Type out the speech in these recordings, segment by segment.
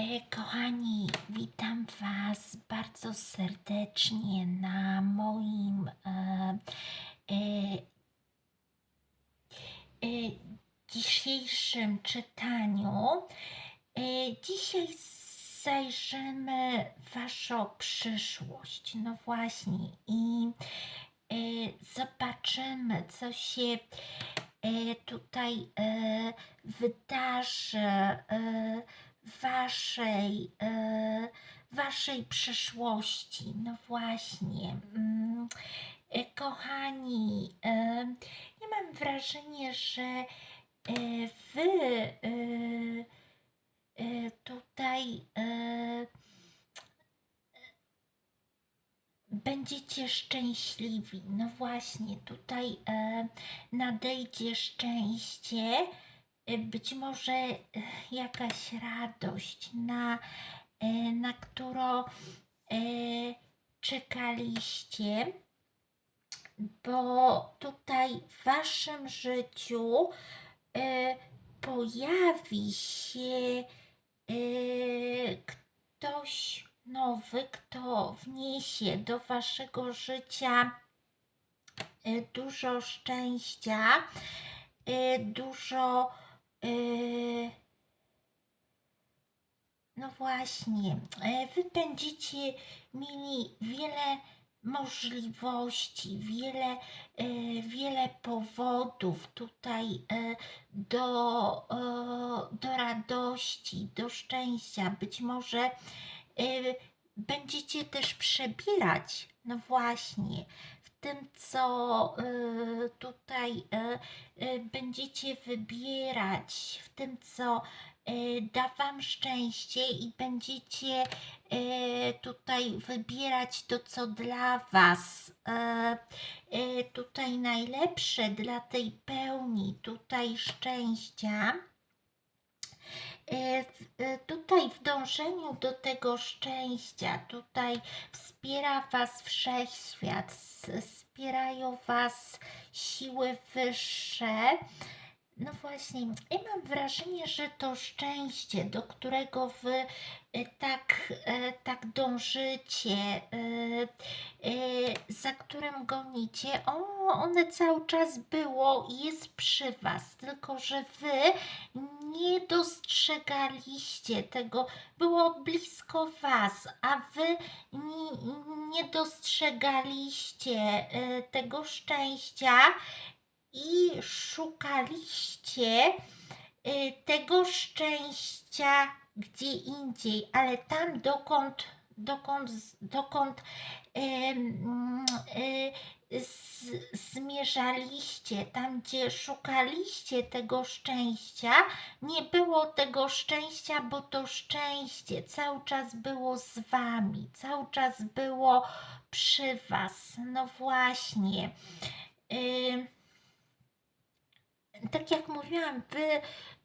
E, kochani, witam Was bardzo serdecznie na moim e, e, e, dzisiejszym czytaniu. E, dzisiaj zajrzymy Waszą przyszłość. No właśnie, i e, zobaczymy, co się e, tutaj e, wydarzy e, waszej, e, waszej przyszłości. No właśnie. mm, e, Kochani, e, ja mam wrażenie, że wy tutaj będziecie szczęśliwi. No właśnie, tutaj nadejdzie szczęście, być może e, jakaś radość, na, e, na którą e, czekaliście, bo tutaj w waszym życiu e, pojawi się e, ktoś nowy, kto wniesie do waszego życia e, dużo szczęścia, e, dużo. E, No właśnie, e, wy będziecie mieli wiele możliwości, wiele, e, wiele powodów tutaj e, do, do radości, do szczęścia. Być może będziecie też przebierać, no właśnie, tym, co e, tutaj e, e, będziecie wybierać, w tym, co da Wam szczęście i będziecie tutaj wybierać to, co dla Was tutaj najlepsze, dla tej pełni, tutaj szczęścia. E, e, Tutaj w dążeniu do tego szczęścia, tutaj wspiera Was wszechświat, wspierają Was siły wyższe. No właśnie, ja mam wrażenie, że to szczęście, do którego Wy e, tak, tak dążycie, za którym gonicie, o, one cały czas było i jest przy Was, tylko że Wy nie dostrzegaliście tego, było blisko Was, a Wy nie, nie dostrzegaliście e, tego szczęścia i szukaliście y, tego szczęścia gdzie indziej, ale tam dokąd, dokąd, dokąd z, zmierzaliście, tam gdzie szukaliście tego szczęścia, nie było tego szczęścia, bo to szczęście cały czas było z wami, cały czas było przy was. No właśnie. Ym, tak jak mówiłam, wy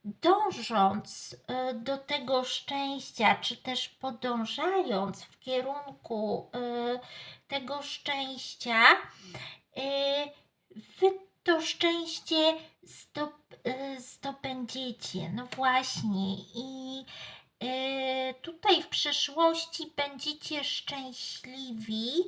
dążąc y, do tego szczęścia, czy też podążając w kierunku y, tego szczęścia, y, wy to szczęście zdobędziecie. No właśnie. I tutaj w przyszłości będziecie szczęśliwi.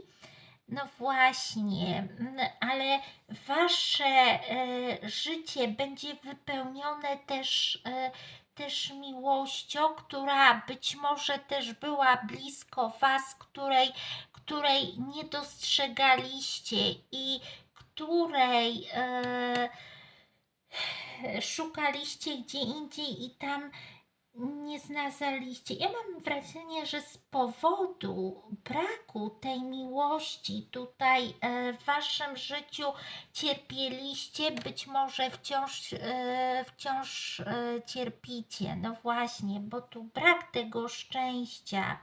No właśnie, mm, ale wasze e, życie będzie wypełnione też, e, też miłością, która być może też była blisko was, której, której nie dostrzegaliście i której e, szukaliście gdzie indziej i tam nie znaleźliście. Ja mam wrażenie, że z powodu braku tej miłości tutaj e, w waszym życiu cierpieliście, być może wciąż, e, wciąż e, cierpicie. No właśnie, bo tu brak tego szczęścia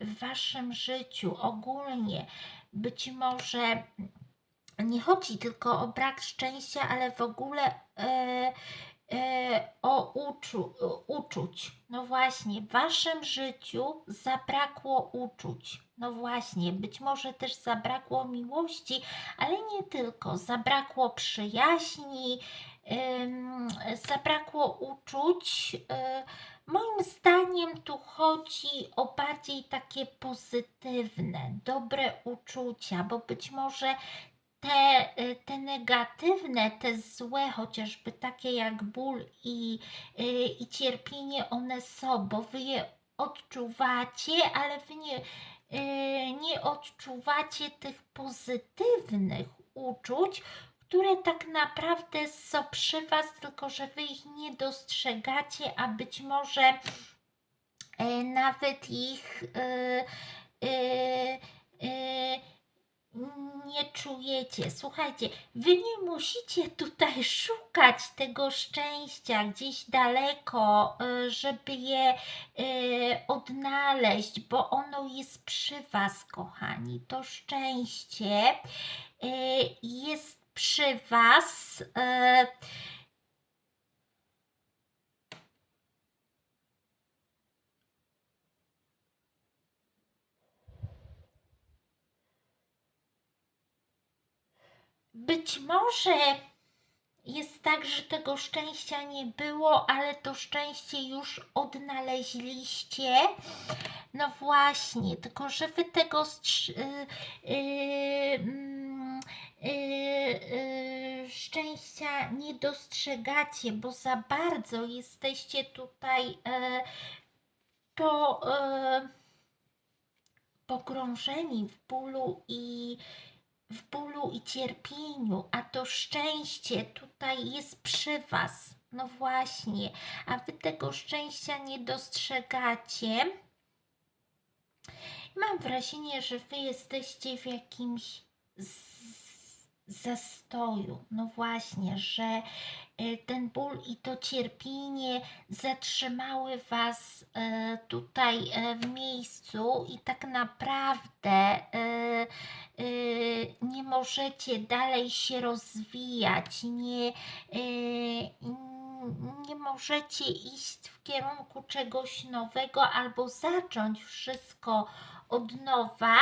w waszym życiu ogólnie. Być może nie chodzi tylko o brak szczęścia, ale w ogóle o uczu, uczuć. No właśnie, w waszym życiu zabrakło uczuć. No właśnie, być może też zabrakło miłości, ale nie tylko. Zabrakło przyjaźni, zabrakło uczuć. E, moim zdaniem, tu chodzi o bardziej takie pozytywne, dobre uczucia, bo być może te, y, te negatywne, te złe, chociażby takie jak ból i, y, i cierpienie, one są, bo wy je odczuwacie, ale wy nie, y, nie odczuwacie tych pozytywnych uczuć, które tak naprawdę są przy Was, tylko że Wy ich nie dostrzegacie, a być może nawet ich e, e, e, nie czujecie. Słuchajcie, Wy nie musicie tutaj szukać tego szczęścia gdzieś daleko, e, żeby je e, odnaleźć, bo ono jest przy Was, kochani. To szczęście e, jest przy Was. Być może jest tak, że tego szczęścia nie było, ale to szczęście już odnaleźliście. No właśnie, tylko że wy tego y, y, mm, y, szczęścia nie dostrzegacie, bo za bardzo jesteście tutaj e, po, e, pogrążeni w bólu i w bólu i cierpieniu, a to szczęście tutaj jest przy Was. No właśnie, a Wy tego szczęścia nie dostrzegacie. Mam wrażenie, że Wy jesteście w jakimś zastoju. No właśnie, że e, ten ból i to cierpienie zatrzymały Was e, tutaj e, w miejscu i tak naprawdę możecie dalej się rozwijać, nie, e, nie możecie iść w kierunku czegoś nowego albo zacząć wszystko od nowa,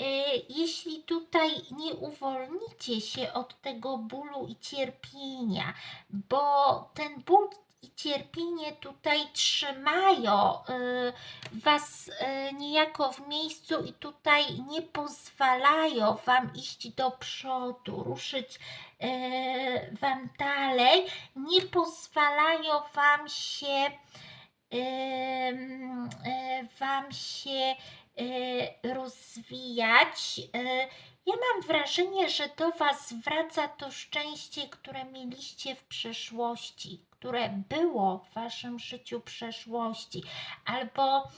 Y, jeśli tutaj nie uwolnicie się od tego bólu i cierpienia, bo ten ból i cierpienie tutaj trzymają y, Was y, niejako w miejscu i tutaj nie pozwalają Wam iść do przodu, ruszyć y, Wam dalej, nie pozwalają Wam się Wam się rozwijać. Y, Ja mam wrażenie, że do Was wraca to szczęście, które mieliście w przeszłości, które było w Waszym życiu przeszłości, albo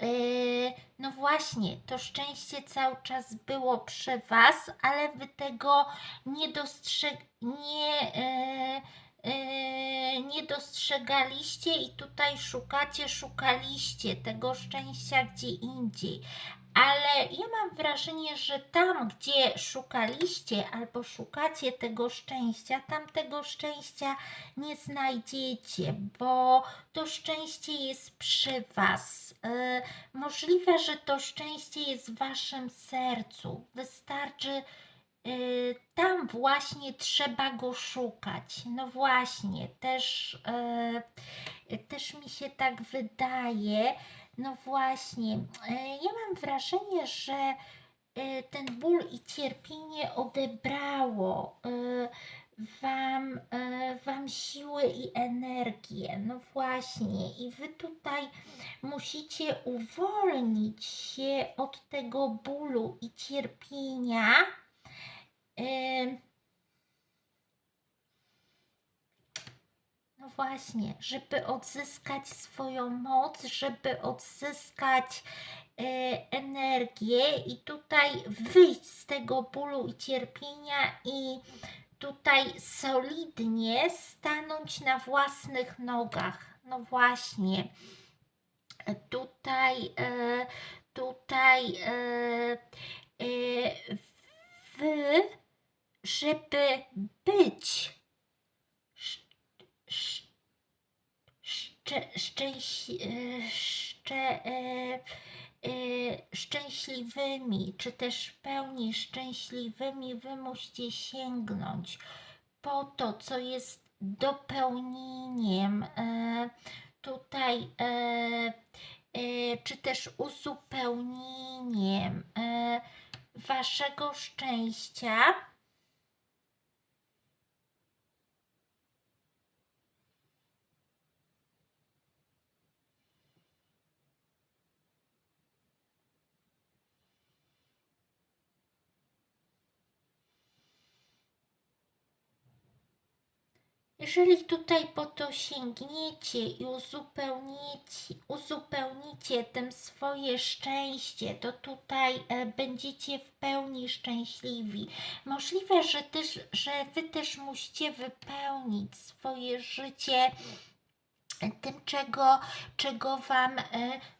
Yy, no właśnie, to szczęście cały czas było przy Was, ale Wy tego nie nie, yy, yy, nie dostrzegaliście i tutaj szukacie, szukaliście tego szczęścia gdzie indziej. Ale ja mam wrażenie, że tam, gdzie szukaliście albo szukacie tego szczęścia, tam tego szczęścia nie znajdziecie, bo to szczęście jest przy Was. Yy, Możliwe, że to szczęście jest w waszym sercu. Wystarczy y, tam właśnie trzeba go szukać. No właśnie, też, y, też mi się tak wydaje. No właśnie, y, ja mam wrażenie, że y, ten ból i cierpienie odebrało y, wam, wam siły i energię. No właśnie, i wy tutaj musicie uwolnić się od tego bólu i cierpienia. No właśnie, żeby odzyskać swoją moc, żeby odzyskać y, energię i tutaj wyjść z tego bólu i cierpienia i tutaj solidnie stanąć na własnych nogach. No właśnie tutaj, e, tutaj e, e, wy, żeby być sz- szcze, szczęś, e, e, e, szczęśliwymi, czy też pełni szczęśliwymi, wy musicie sięgnąć po to, co jest dopełnieniem, tutaj, czy też uzupełnieniem waszego szczęścia. Jeżeli tutaj po to sięgniecie i uzupełnicie, uzupełnicie tym swoje szczęście, to tutaj e, będziecie w pełni szczęśliwi. Możliwe, że, też, że Wy też musicie wypełnić swoje życie tym, czego, czego Wam e,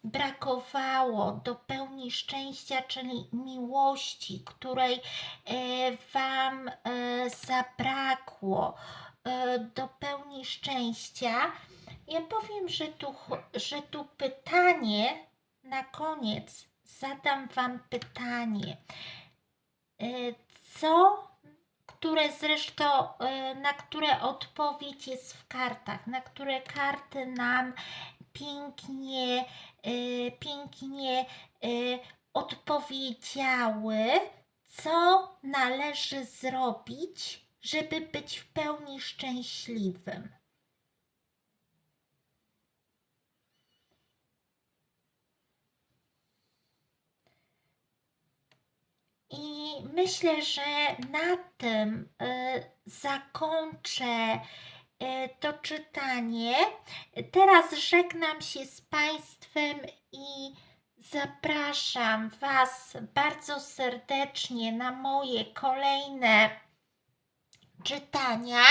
brakowało do pełni szczęścia, czyli miłości, której e, Wam e, zabrakło e, do pełni szczęścia. Ja powiem, że tu, że tu pytanie na koniec zadam Wam pytanie. E, Co które zresztą, y, na które odpowiedź jest w kartach, na które karty nam pięknie, pięknie odpowiedziały, co należy zrobić, żeby być w pełni szczęśliwym. I myślę, że na tym y, zakończę y, to czytanie. Teraz żegnam się z Państwem i zapraszam Was bardzo serdecznie na moje kolejne czytania.